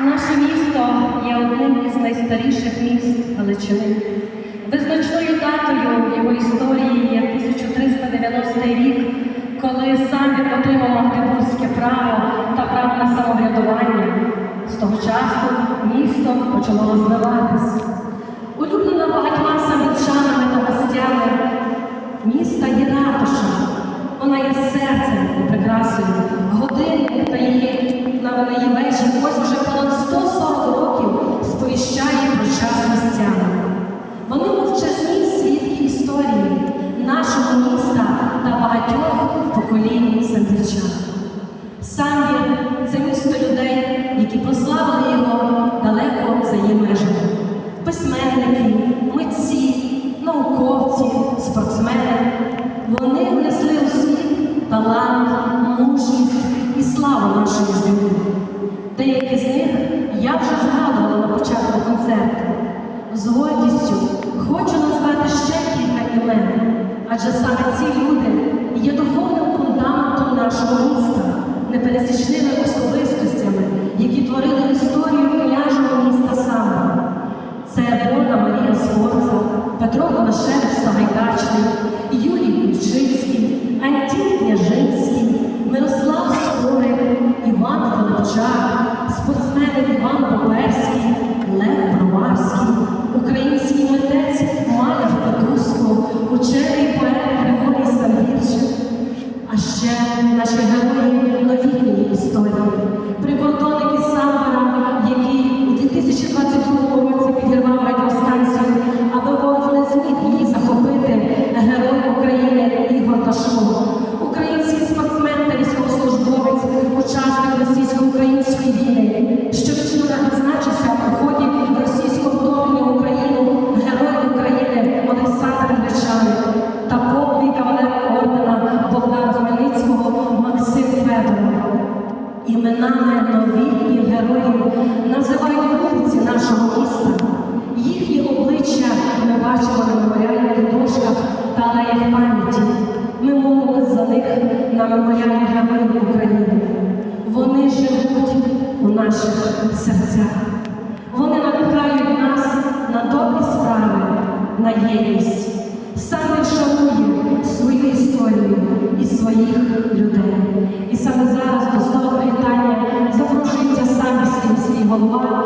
Наше місто є одним із найстаріших міст Галичини. Визначною датою його історії є 1390 рік, коли сам він отримав Магдебурзьке право та право на самоврядування. З того часу місто почало розвиватись. Улюблена багатьма самітчанами та гостями міста є ратуша. Вона є серцем і прикрасою. Самбір це місто людей, які прославили його далеко за її межами. Письменники, митці, науковці, спортсмени. Вони внесли у світ талант, мужність і славу нашої землі. Деякі з них я вже згадувала на початку концерту. З гордістю хочу назвати ще кілька імен, адже саме ці люди є духовним фундаментом нашого непересічними особистостями, які творили історію княжого міста Самара. Це Бона Марія Сфорца, Петро Конашевич Сагайдачний, Юрій Кульчицький, Антін Княжинський, Мирослав Скорик, Іван Филипчак, спортсмени Іван Поперський, Лев Броварський, український митець Маля Федуско, учений поет Григорій Самбірчик, а ще наші Іменами новітніх героїв називають вулиці нашого міста. Їхні обличчя ми бачимо на меморіальних дошках та алеях пам'яті. Ми молимось за них на меморіалі героїв України. Вони живуть у наших серцях. Вони надихають нас на добрі справи, на єдність. Саме шанує свою історію і своїх людей. І саме зараз голова Юрій Гага.